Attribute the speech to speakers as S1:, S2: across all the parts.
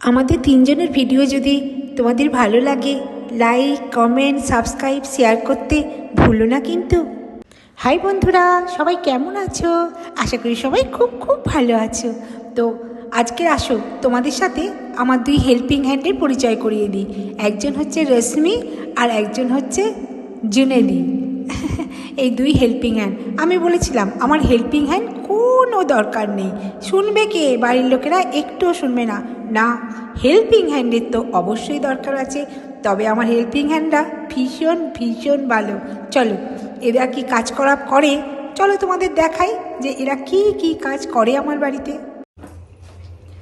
S1: আমাদের তিনজনের ভিডিও যদি তোমাদের ভালো লাগে লাইক কমেন্ট সাবস্ক্রাইব শেয়ার করতে ভুলো না কিন্তু। হাই বন্ধুরা, সবাই কেমন আছো? আশা করি সবাই খুব খুব ভালো আছো। তো আজকে আসো, তোমাদের সাথে আমার দুই হেল্পিং হ্যান্ডের পরিচয় করিয়ে দিই। একজন হচ্ছে রশ্মি আর একজন হচ্ছে জুনেলি এই দুই হেল্পিং হ্যান্ড আমি বলেছিলাম, আমার হেল্পিং হ্যান্ড কোনো দরকার নেই। শুনবে কে? বাড়ির লোকেরা একটুও শুনবে না। না হেল্পিং হ্যান্ডের তো অবশ্যই দরকার আছে তবে আমার হেল্পিং হ্যান্ডরা ভীষণ ভীষণ ভালো চলো এরা কি কাজ করা করে চলো তোমাদের দেখাই যে এরা কি কি কাজ করে আমার বাড়িতে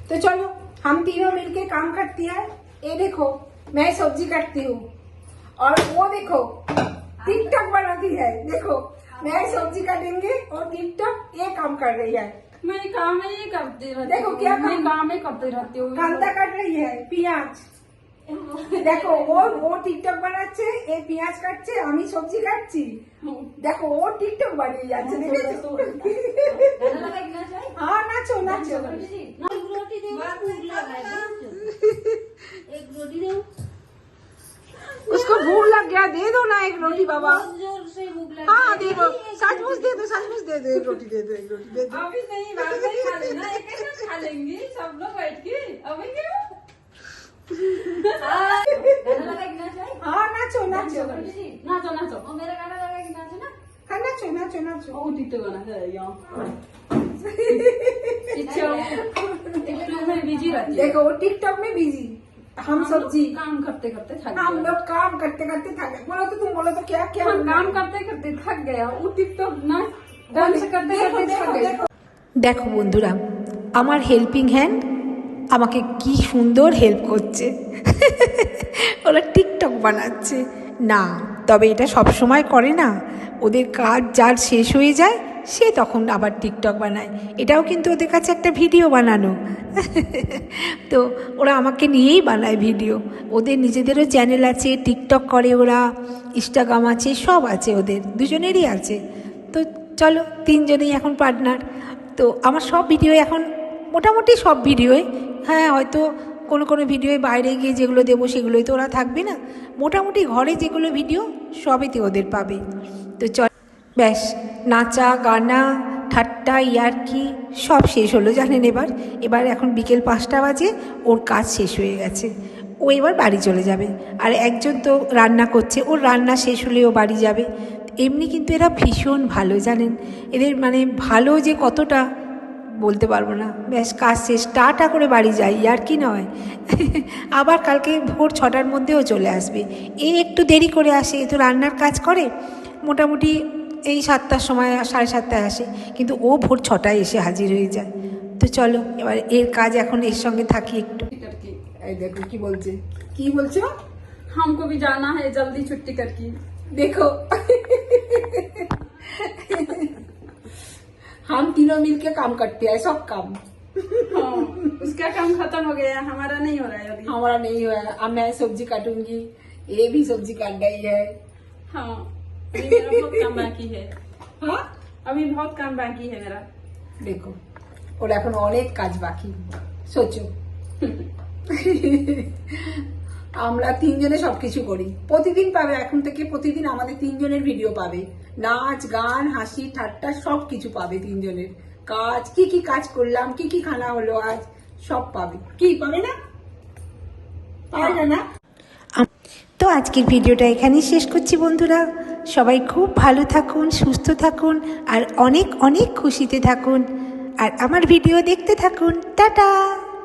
S1: तो चलो हम तीनों मिलके काम करती है ये देखो मैं सब्जी काटती हूँ और वो देखो टिकटॉक बनाती है देखो मैं सब्जी काटेंगे और टिकटॉक ये काम कर रही है
S2: मैं काम ही करती रहती
S1: देखो
S2: हूँ।
S1: क्या काम-
S2: मैं काम ही करती रहती हूँ
S1: কান্দা কাট रही है পেঁয়াজ দেখো ও ও টিকটক বানাচ্ছে এ পেঁয়াজ কাটছে আমি সবজি কাটছি দেখো ও টিকটক বানিয়ে যাচ্ছে দেখেছো হ্যাঁ নাচো নাচো
S3: एक रोटी दो
S1: उसको भूख लग गया दे दो ना एक रोटी बाबा
S3: जोर से भूख लगी
S1: हाँ दे दो सचमुच दे दो सचमुच दे दो एक रोटी दे दो एक रोटी दे दो
S2: अभी नहीं बाद में खा लेना एक एक साथ खा लेंगी सब लोग बैठ के अभी क्यों
S3: गाना लगा कि नाच भाई
S1: हाँ नाचो नाचो
S2: नाचो नाचो
S3: और मेरा गाना लगा कि नाच ना
S1: हाँ नाचो नाचो नाचो
S2: ओ टिकटॉक बना है यहाँ इच्छा टिकटॉक में बिजी रहती है
S1: देखो वो टिकटॉक में बिजी हम
S2: लोग
S1: सब्जी
S2: काम करते करते थक
S1: हम
S2: गया
S1: लोग काम करते करते थक गए बोलो तो तुम बोलो तो क्या क्या
S2: हम काम करते करते थक गया वो टिकटॉक ना डांस करते
S1: देखो
S2: करते
S1: देखो
S2: थक गया
S1: देखो দেখো বন্ধুরা আমার হেল্পিং হ্যান্ড আমাকে কি সুন্দর হেল্প করছে ওরা টিকটক বানাচ্ছে না তবে এটা সব সময় করে না ওদের কাজ যার শেষ হয়ে যায়, সে তখন আবার টিকটক বানায়। এটাও কিন্তু ওদের কাছে একটা ভিডিও বানানো। তো ওরা আমাকে নিয়েই বানায় ভিডিও। ওদের নিজেদেরও চ্যানেল আছে, টিকটক করে ওরা, ইনস্টাগ্রাম আছে, সব আছে ওদের, দুজনেরই আছে। তো চলো, তিনজনেই এখন পার্টনার। তো আমার সব ভিডিও এখন, মোটামুটি সব ভিডিওই। হ্যাঁ হয়তো কোনো কোনো ভিডিওয়ে বাইরে গিয়ে যেগুলো দেবো সেগুলোই তো ওরা থাকবে না। মোটামুটি ঘরে যেগুলো ভিডিও সবেতে ওদের পাবে। তো চল, ব্যাস, নাচা, গানা, ঠাট্টা, ইয়ার্কি, সব শেষ হলো জানেন এবার। এবার এখন বিকেল পাঁচটা বাজে, ওর কাজ শেষ হয়ে গেছে। ও এবার বাড়ি চলে যাবে। আর একজন তো রান্না করছে, ওর রান্না শেষ হলে ও বাড়ি যাবে। এমনি কিন্তু এরা ভীষণ ভালো জানেন। এদের মানে ভালো যে কতটা বলতে পারব না। ব্যাস কাজ শেষ টাটা করে বাড়ি যাই আর কি নয়। আবার কালকে ভোর ছটার মধ্যেও চলে আসবে। এ একটু দেরি করে আসে এ তো রান্নার কাজ করে। মোটামুটি এই সাতটার সময় সাড়ে সাতটায় আসে। কিন্তু ও ভোর ছটায় এসে হাজির হয়ে যায়। তো চলো এবার এর কাজ এখন এর সঙ্গে থাকি একটু। দেখো কি বলছে? কি বলছো
S2: হামকো ভি জানা হ্যাঁ জলদি ছুটি করকি
S1: দেখো। हम तीनों मिलके काम करते हैं सब काम
S2: हाँ, उसका काम खत्म हो गया हमारा नहीं हो रहा है अभी
S1: हमारा नहीं हुआ है अब मैं सब्जी काटूंगी ये भी सब्जी काट रही है
S2: हाँ अभी मेरा बहुत काम बाकी है
S1: हाँ
S2: अभी बहुत काम बाकी है मेरा
S1: দেখো ওর এখন অনেক কাজ বাকি সোচো আমরা তিনজনে সবকিছু করি। প্রতিদিন পাবে, এখন থেকে প্রতিদিন আমাদের তিনজনের ভিডিও পাবে। নাচ, গান, হাসি, ঠাট্টা সব কিছু পাবে তিনজনের। কাজ, কি কি কাজ করলাম, কি কি খানা হলো আজ, সব পাবে। কি, পাবে না? পাবে না না? তো আজকের ভিডিওটা এখানেই শেষ করছি বন্ধুরা। সবাই খুব ভালো থাকুন, সুস্থ থাকুন, আর অনেক অনেক খুশিতে থাকুন। আর আমার ভিডিও দেখতে থাকুন। টাটা!